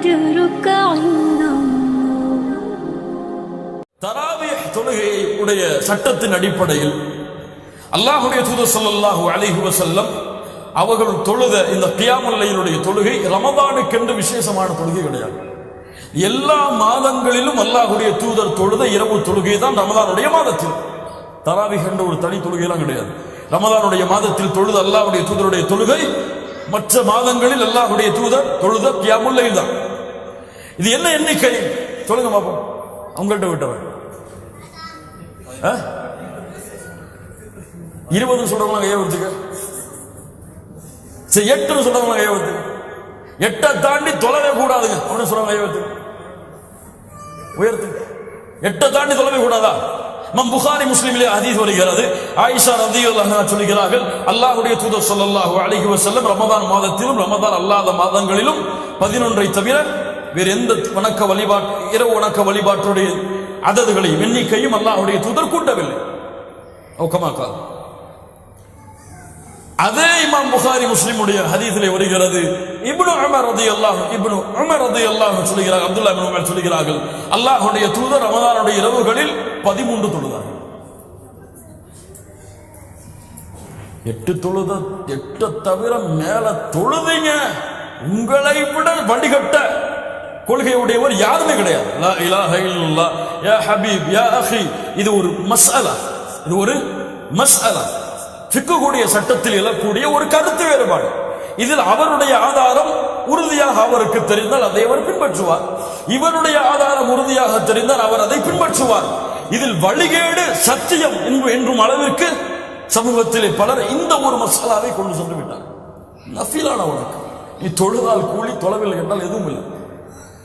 أجرك عند الله தராவி தொழுகையை உடைய சட்டத்தின் அடிப்படையில் அல்லாஹுடைய தூதர் ஸல்லல்லாஹு அலைஹி வஸல்லம் அவர்கள் தொழுத இந்த கியாமுல்லையினுடைய தொழுகை ரமதானுக்கென்று விசேஷமான தொழுகை கிடையாது எல்லா மாதங்களிலும் அல்லாஹுடைய தூதர் தொழுத இரவு தொழுகை தான் ரமதானுடைய மாதத்தில் தராவிஹ் என்ற ஒரு தனி தொழுகையெல்லாம் கிடையாது ரமதானுடைய மாதத்தில் தொழுத அல்லாஹ்வுடைய தூதருடைய தொழுகை மற்ற மாதங்களில் அல்லாஹ்வுடைய தூதர் தொழுத கியாமுல்லையில் தான் இது என்ன எண்ணிக்கை? சொல்லுங்க பாப்போம். அவங்கள்ட்ட விட்டவன். ஆ? இருபது சொல்றவங்களா கையை வச்சுக்க சரி எட்டுன்னு சொல்றவங்களா கையை வச்சு எட்டை தாண்டி தொலைவே கூடாதுங்க. அப்படின்னு சொல்றவங்க கையை வச்சு உயர்த்து. எட்டை தாண்டி தொலைவே கூடாதா? நம் புகாரி முஸ்லீமிலே அதீஸ் வருகிறது. ஆயிஷா ரதி சொல்லுகிறார்கள் அல்லாஹுடைய தூதர் சொல்லல்லாஹு அழகி வசல்லம் ரமதான் மாதத்திலும் ரமதான் அல்லாத மாதங்களிலும் பதினொன்றை தவிர வேறு எந்த வணக்க வழிபாட்டு இரவு வணக்க வழிபாட்டுடைய அததுகளையும் எண்ணிக்கையும் அல்லாஹுடைய தூதர் கூட்டவில்லை. ஓகமாக்காது அதே இமாம் புகாரி முஸ்லிமுடைய ஹதீஸிலே வருகிறது. இப்னு உமர் அல்லாஹ் இப்னு உமர் அல்லாஹ் சொல்கிறார்கள் அப்துல்லா இப்னு உமர் சொல்கிறார்கள் அல்லாஹுடைய தூதர் ரமதானுடைய இரவுகளில் பதிமூன்று தொழுதார். எட்டு தொழுத எட்டு தவிர மேல தொழுதீங்க உங்களை விட வடிகட்ட. கொள்கையுடையவர் யாருமே கிடையாது. லா இலாஹ இல்லல்லாஹ் யா ஹபீப் யா அஹி. இது ஒரு மஸ்அலா. இது ஒரு மஸ்அலா. சிக்கக்கூடிய சட்டத்தில் எழக்கூடிய ஒரு கருத்து வேறுபாடு. இதில் அவருடைய ஆதாரம் உறுதியாக அவருக்கு தெரிந்தால் அதை அவர் பின்பற்றுவார். இவருடைய ஆதாரம் உறுதியாக தெரிந்தால் அவர் அதை பின்பற்றுவார். இதில் வழிகேடு சத்தியம் என்றும் அளவிற்கு சமூகத்திலே பலர் இந்த ஒரு மசாலாவை கொண்டு சென்று விட்டார் நஃபீலான உனக்கு நீ தொழுதால் கூலி தொலைவில் என்றால் எதுவும் இல்லை.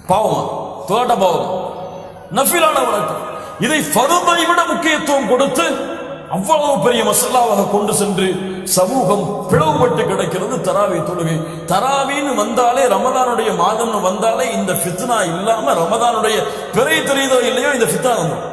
பாவமா? தோட்ட பாவம்? நஃபிலான வணக்கம் இதை ஃபருதை விட முக்கியத்துவம் கொடுத்து அவ்வளவு பெரிய மசல்லாவாக கொண்டு சென்று சமூகம் பிளவுபட்டு கிடக்கிறது தராவி தொழுகை தராவின்னு வந்தாலே ரமதானுடைய மாதம்னு வந்தாலே இந்த ஃபித்னா இல்லாம ரமதானுடைய பிறை தெரியுதோ இல்லையோ இந்த ஃபித்னா வந்துடும்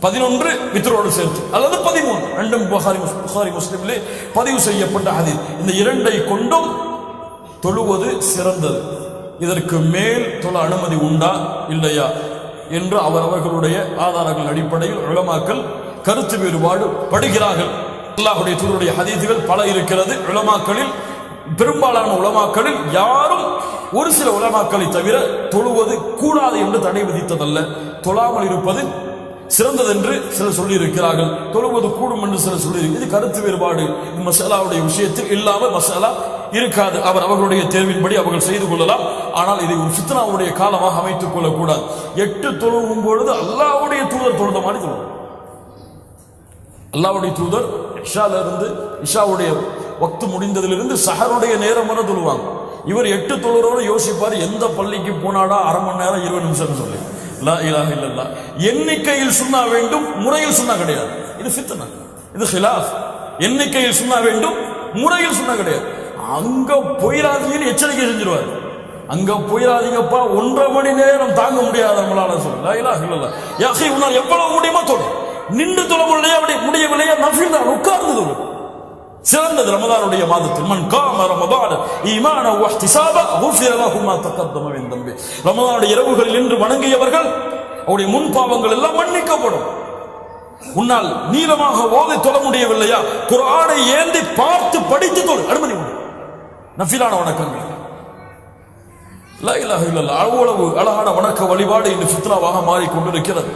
பதினொன்று வித்ரோடு சேர்த்து அல்லது பதிமூணு ரெண்டும் புகாரி முஸ்- புகாரி முஸ்லிமிலே பதிவு செய்யப்பட்ட ஹதீஸ். இந்த இரண்டை கொண்டும் தொழுவது சிறந்தது. இதற்கு மேல் தொழ அனுமதி உண்டா? இல்லையா? என்று அவர் அவர்களுடைய ஆதாரங்கள் அடிப்படையில் உலமாக்கள் கருத்து வேறுபாடு படுகிறார்கள். அல்லாஹுடைய தூருடைய ஹதீதுகள் பல இருக்கிறது. உலமாக்களில் பெரும்பாலான உலமாக்களில் யாரும் ஒரு சில உலமாக்களை தவிர தொழுவது கூடாது என்று தடை விதித்ததல்ல. தொழாமல் இருப்பது சிறந்தது என்று சிலர் சொல்லி இருக்கிறார்கள் தொழுவது கூடும் என்று சிலர் சொல்லி இது கருத்து வேறுபாடு. மசாலாவுடைய விஷயத்தில் இல்லாமல் மசாலா இருக்காது. அவர் அவர்களுடைய தேர்வின்படி அவர்கள் செய்து கொள்ளலாம். ஆனால் இதை ஒரு ஃபித்னாவுடைய காலமாக அமைத்துக் கொள்ளக்கூடாது. எட்டு தொழுவும் பொழுது அல்லாஹ்வுடைய தூதர் தொழுத மாதிரி தொழுவோம். அல்லாஹ்வுடைய தூதர் இஷால இருந்து இஷாவுடைய வக்து முடிந்ததிலிருந்து சஹருடைய நேரம் வரை தொழுவாங்க. இவர் எட்டு தொழுவரோடு யோசிப்பார் எந்த பள்ளிக்கு போனாடா அரை மணி நேரம் இருபது நிமிஷம் சொல்லி. லா இலாஹ இல்லல்லா எண்ணிக்கையில் சுண்ணா வேண்டும் முறையில் சுண்ணா கிடையாது. இது ஃபித்னா இது ஹிலாஃப் எண்ணிக்கையில் சுண்ணா வேண்டும் முறையில் சுண்ணா கிடையாது. அங்க போயிடாதீங்கன்னு எச்சரிக்கை செஞ்சிருவாரு. அங்க போயிடாதீங்கப்பா ஒன்றரை மணி நேரம் தாங்க முடியாது நம்மளால சொல்ல. லா இலாஹ இல்லல்லா யாஹி உன்னால் எவ்வளவு முடியுமோ தொழு நின்று தொழ முடியலையா அப்படி முடியவில்லையா? நஃபில் தான். உட்கார்ந்து தொழு சிறந்தது ரமதானுடைய மாதத்தில். மன் காம ரமதான் ஈமான வஹ்திசாப குஃபிர லஹு மா தகத்தம மின் தம்பி. ரமதானுடைய இரவுகளில் நின்று வணங்கியவர்கள் அவருடைய முன் பாவங்கள் எல்லாம் மன்னிக்கப்படும். உன்னால் நீளமாக ஓதை தொட முடியவில்லையா? குரானை ஏந்தி பார்த்து படித்து தொழு. அனுமதி உண்டு. நஃபிலான வணக்கங்கள். அவ்வளவு அழகான வணக்க வழிபாடு இன்று சித்ராவாக மாறிக்கொண்டிருக்கிறது.